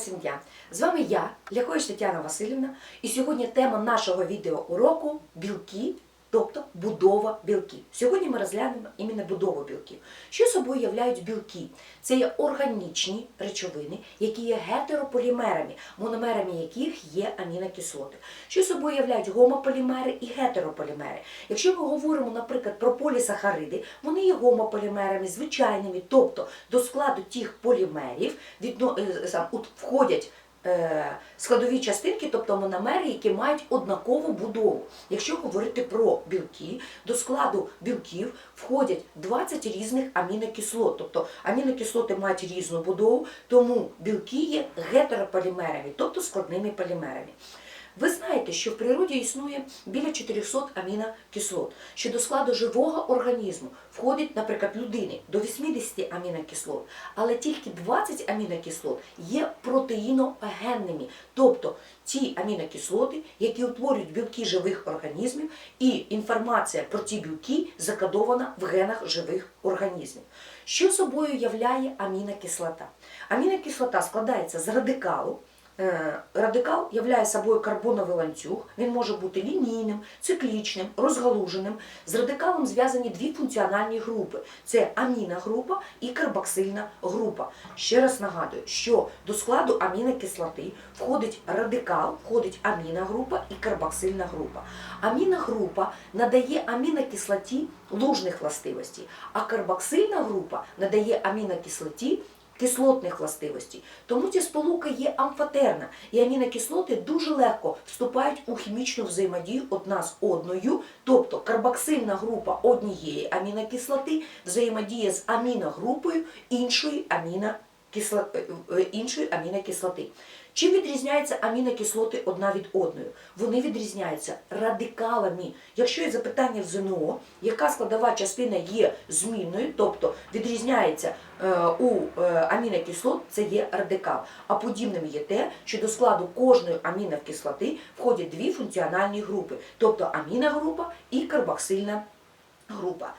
сім'я. З вами я, Ляхович Тетяна Васильівна, і сьогодні тема нашого відеоуроку білки, тобто будова білків. Сьогодні ми розглянемо іменно будову білків. Що собою являють білки? Це є органічні речовини, які є гетерополімерами, мономерами яких є амінокислоти. Що собою являють гомополімери і гетерополімери. Якщо ми говоримо, наприклад, про полісахариди, вони є гомополімерами, звичайними, тобто до складу тих полімерів е, входять складові частинки, тобто мономери, які мають однакову будову. Якщо говорити про білки, до складу білків входять 20 різних амінокислот. Тобто амінокислоти мають різну будову, тому білки є гетерополімерами, тобто складними полімерами. Ви знаєте, що в природі існує біля 400 амінокислот, що до складу живого організму входить, наприклад, людини до 80 амінокислот, але тільки 20 амінокислот є протеїногенними, тобто ті амінокислоти, які утворюють білки живих організмів, і інформація про ці білки закодована в генах живих організмів. Що собою являє амінокислота? Амінокислота складається з радикалу. Е, Радикал являє собою карбоновий ланцюг, він може бути лінійним, циклічним, розгалуженим. З радикалом зв'язані дві функціональні групи: це аміногрупа і карбоксильна група. Ще раз нагадую, що до складу амінокислоти входить радикал, входить аміногрупа і карбоксильна група. Аміногрупа надає амінокислоті лужних властивостей, а карбоксильна група надає амінокислоті кислотних властивостей. Тому ця сполука є амфотерна, і амінокислоти дуже легко вступають у хімічну взаємодію одна з одною, тобто карбоксильна група однієї амінокислоти взаємодіє з аміногрупою іншої амінокислоти. Іншої амінокислоти. Чим відрізняються амінокислоти одна від одної? Вони відрізняються радикалами. Якщо є запитання в ЗНО, яка складова частина є змінною, тобто відрізняється е, у е, амінокислот, це є радикал. А подібним є те, що до складу кожної амінокислоти входять дві функціональні групи, тобто аміногрупа і карбоксильна група.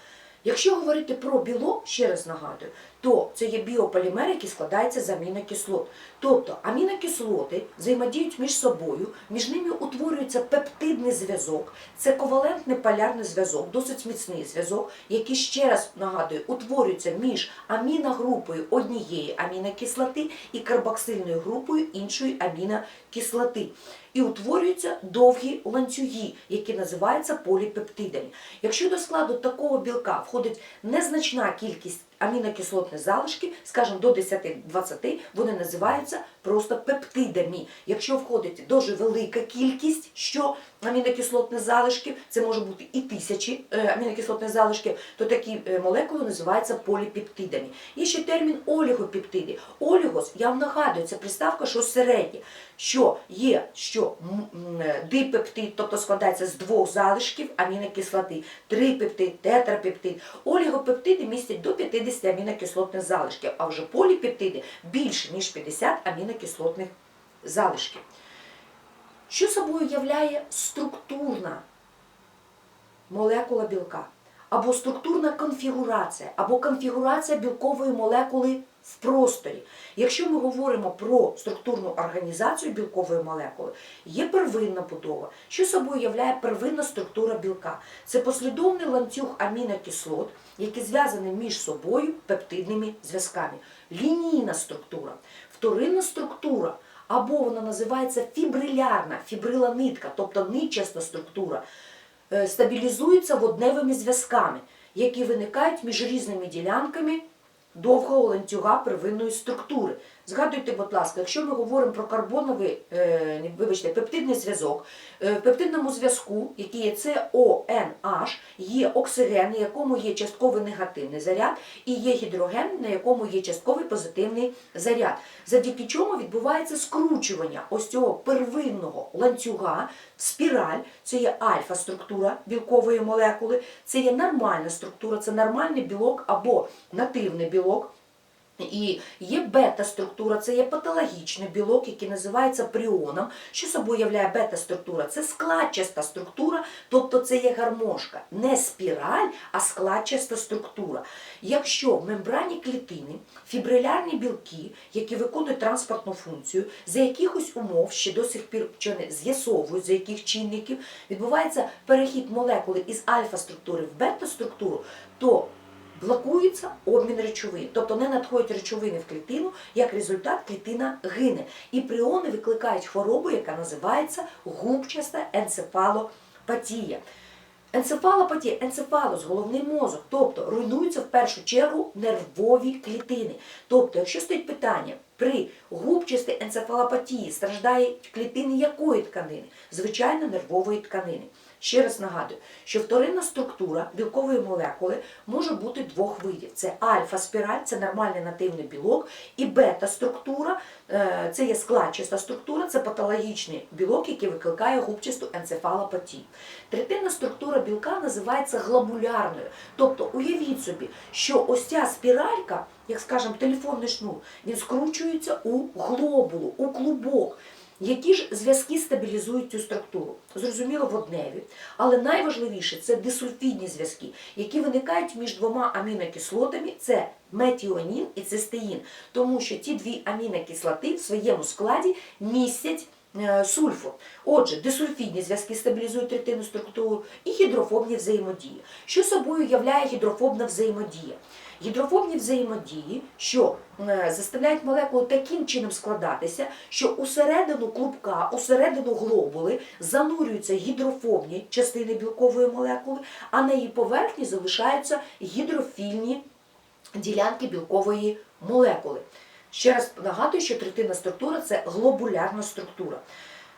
Якщо говорити про білок, ще раз нагадую, то це є біополімер, який складається з амінокислот. Тобто амінокислоти взаємодіють між собою, між ними утворюється пептидний зв'язок, це ковалентний полярний зв'язок, досить міцний зв'язок, який ще раз нагадую, утворюється між аміногрупою однієї амінокислоти і карбоксильною групою іншої амінокислоти. І утворюються довгі ланцюги, які називаються поліпептидами. Якщо до складу такого білка входить незначна кількість амінокислотних залишків, скажімо, до 10-20, вони називаються просто пептидами. Якщо входить дуже велика кількість, що амінокислотних залишків, це може бути і тисячі е, амінокислотних залишків, то такі е, молекули називаються поліпептидами. Є ще термін олігопептиди. Олігос, я вам нагадую, це приставка, що середнє, що є, що м, дипептид, тобто складається з двох залишків амінокислоти, трипептид, тетрапептид. Олігопептиди містять до 50 амінокислотних залишків, а вже поліпептиди більше, ніж 50 амінокислотних залишків. Що собою являє структурна молекула білка? Або структурна конфігурація, або конфігурація білкової молекули в просторі. Якщо ми говоримо про структурну організацію білкової молекули, є первинна будова. Що собою являє первинна структура білка? Це послідовний ланцюг амінокислот, які зв'язані між собою пептидними зв'язками. Лінійна структура, вторинна структура. Або вона називається фібрилярна, фібрила нитка, тобто нитчаста структура, стабілізується водневими зв'язками, які виникають між різними ділянками довгого ланцюга первинної структури. Згадуйте, будь ласка, якщо ми говоримо про карбоновий, е, вибачте, пептидний зв'язок, е, в пептидному зв'язку, який є CONH, є оксиген, на якому є частковий негативний заряд, і є гідроген, на якому є частковий позитивний заряд. Завдяки чому відбувається скручування ось цього первинного ланцюга спіраль, це є альфа-структура білкової молекули, це є нормальна структура, це нормальний білок або нативний білок. І є бета-структура, це є патологічний білок, який називається пріоном. Що собою являє бета-структура? Це складчаста структура, тобто це є гармошка. Не спіраль, а складчаста структура. Якщо в мембрані клітини фібрилярні білки, які виконують транспортну функцію, за якихось умов ще до сих пір вчені з'ясовують, за яких чинників відбувається перехід молекули із альфа-структури в бета-структуру, то блокується обмін речовин, тобто не надходять речовини в клітину, як результат клітина гине. І пріони викликають хворобу, яка називається губчаста енцефалопатія. Енцефалопатія, енцефалос, головний мозок, тобто руйнуються в першу чергу нервові клітини. Тобто, якщо стоїть питання, при губчастій енцефалопатії страждають клітини якої тканини? Звичайно, нервової тканини. Ще раз нагадую, що вторинна структура білкової молекули може бути двох видів: це альфа-спіраль, це нормальний нативний білок, і бета-структура е, це є складчаста структура, це патологічний білок, який викликає губчасту енцефалопатію. Третинна структура білка називається глобулярною. Тобто, уявіть собі, що ось ця спіралька, як скажемо, телефонний шнур, він скручується у глобулу, у клубок. Які ж зв'язки стабілізують цю структуру? Зрозуміло, водневі, але найважливіше це дисульфідні зв'язки, які виникають між двома амінокислотами: це метіонін і цистеїн, тому що ті дві амінокислоти в своєму складі містять е, сульфур. Отже, дисульфідні зв'язки стабілізують третинну структуру і гідрофобні взаємодії. Що собою являє гідрофобна взаємодія? Гідрофобні взаємодії, що е, заставляють молекулу таким чином складатися, що усередину клубка, усередину глобули занурюються гідрофобні частини білкової молекули, а на її поверхні залишаються гідрофільні ділянки білкової молекули. Ще раз нагадую, що третинна структура це глобулярна структура.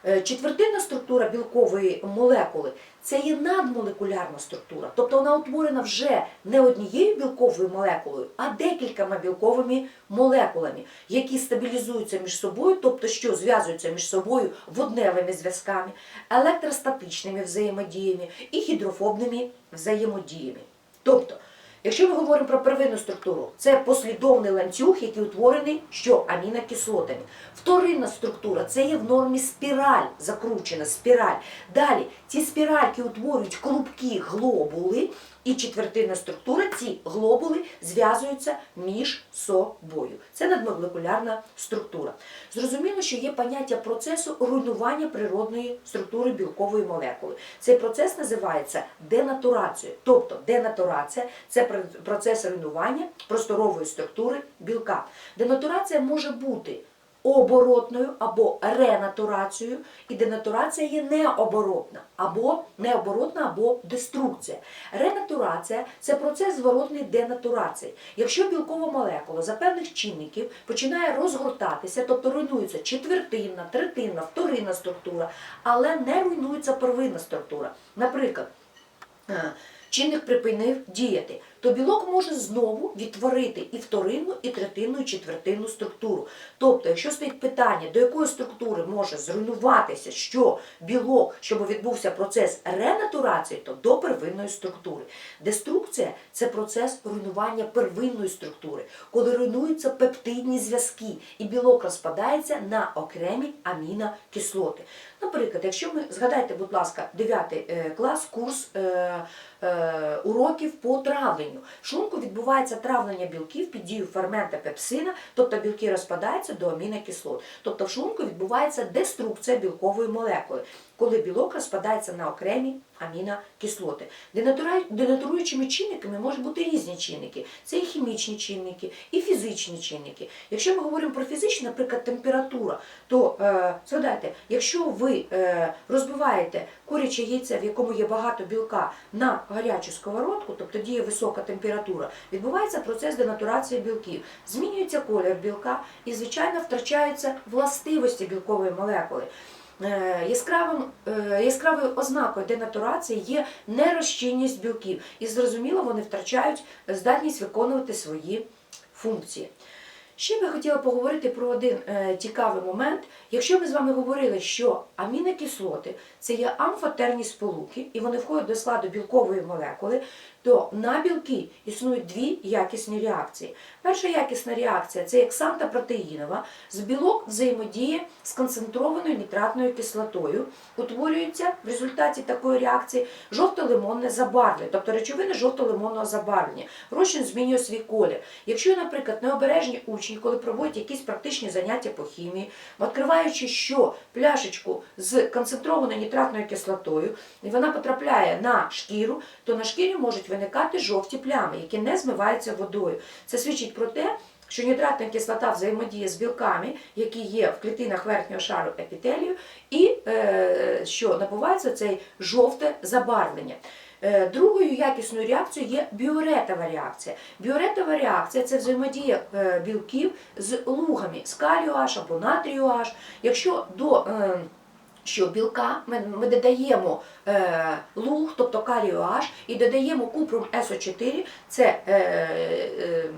Е, Четвертинна структура білкової молекули це є надмолекулярна структура, тобто вона утворена вже не однією білковою молекулою, а декількома білковими молекулами, які стабілізуються між собою, тобто що зв'язуються між собою водневими зв'язками, електростатичними взаємодіями і гідрофобними взаємодіями. Тобто, Якщо ми говоримо про первинну структуру, це послідовний ланцюг, який утворений що амінокислотами. Вторинна структура це є в нормі спіраль, закручена спіраль. Далі ці спіральки утворюють клубки глобули, і четвертинна структура, ці глобули зв'язуються між собою. Це надмолекулярна структура. Зрозуміло, що є поняття процесу руйнування природної структури білкової молекули. Цей процес називається денатурацією. Тобто денатурація це процес руйнування просторової структури білка. Денатурація може бути оборотною або ренатурацією, і денатурація є необоротна, або необоротна, або деструкція. Ренатурація це процес зворотної денатурації. Якщо білкова молекула за певних чинників починає розгортатися, тобто руйнується четвертинна, третинна, вторинна структура, але не руйнується первинна структура. Наприклад, е, чинник припинив діяти, то білок може знову відтворити і вторинну, і третинну, і четвертинну структуру. Тобто, якщо стоїть питання, до якої структури може зруйнуватися, що білок, щоб відбувся процес ренатурації, то до первинної структури. Деструкція це процес руйнування первинної структури, коли руйнуються пептидні зв'язки, і білок розпадається на окремі амінокислоти. Наприклад, якщо ми згадайте, будь ласка, 9 клас, курс е, е, уроків по травленню. В шлунку відбувається травлення білків під дією фермента пепсина, тобто білки розпадаються до амінокислот. Тобто в шлунку відбувається деструкція білкової молекули, коли білок розпадається на окремі амінокислоти. Денатуруючими чинниками можуть бути різні чинники. Це і хімічні чинники, і фізичні чинники. Якщо ми говоримо про фізичні, наприклад, температура, то е, згадайте, якщо ви е, розбиваєте куряче яйце, в якому є багато білка, на гарячу сковородку, тобто діє висока температура, відбувається процес денатурації білків. Змінюється колір білка і, звичайно, втрачаються властивості білкової молекули. Е, Яскравим, е, яскравою ознакою денатурації є нерозчинність білків, і зрозуміло, вони втрачають здатність виконувати свої функції. Ще би хотіла поговорити про один е, цікавий момент. Якщо ми з вами говорили, що амінокислоти це є амфотерні сполуки, і вони входять до складу білкової молекули, то на білки існують дві якісні реакції. Перша якісна реакція це як протеїнова. З білок взаємодіє з концентрованою нітратною кислотою. Утворюється в результаті такої реакції жовто-лимонне забарвлення, тобто речовини жовто-лимонного забарвлення. Розчин змінює свій колір. Якщо, наприклад, необережні учні, коли проводять якісь практичні заняття по хімії, відкриваючи, що пляшечку з концентрованою нітратною кислотою, і вона потрапляє на шкіру, то на шкірі можуть виникати жовті плями, які не змиваються водою. Це свідчить про те, що нітратна кислота взаємодіє з білками, які є в клітинах верхнього шару епітелію, і е, що набувається цей жовте забарвлення. Е, Другою якісною реакцією є біоретова реакція. Біоретова реакція це взаємодія е, білків з лугами з калію H або натрію H. Якщо до е, що білка ми, ми додаємо е, луг, тобто калію H, і додаємо купрум СО4, це е, е,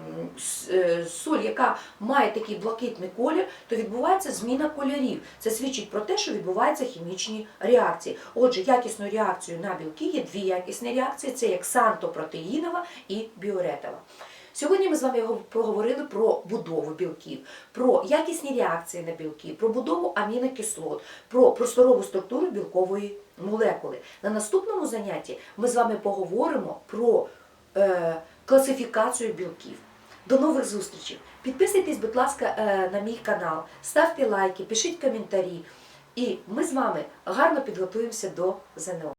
е, соль, яка має такий блакитний колір, то відбувається зміна кольорів. Це свідчить про те, що відбуваються хімічні реакції. Отже, якісною реакцією на білки є дві якісні реакції: це як сантопротеїнова і біоретова. Сьогодні ми з вами го- поговорили про будову білків, про якісні реакції на білки, про будову амінокислот, про просторову структуру білкової молекули. На наступному занятті ми з вами поговоримо про е, класифікацію білків. До нових зустрічей! Підписуйтесь, будь ласка, е, на мій канал, ставте лайки, пишіть коментарі. І ми з вами гарно підготуємося до ЗНО.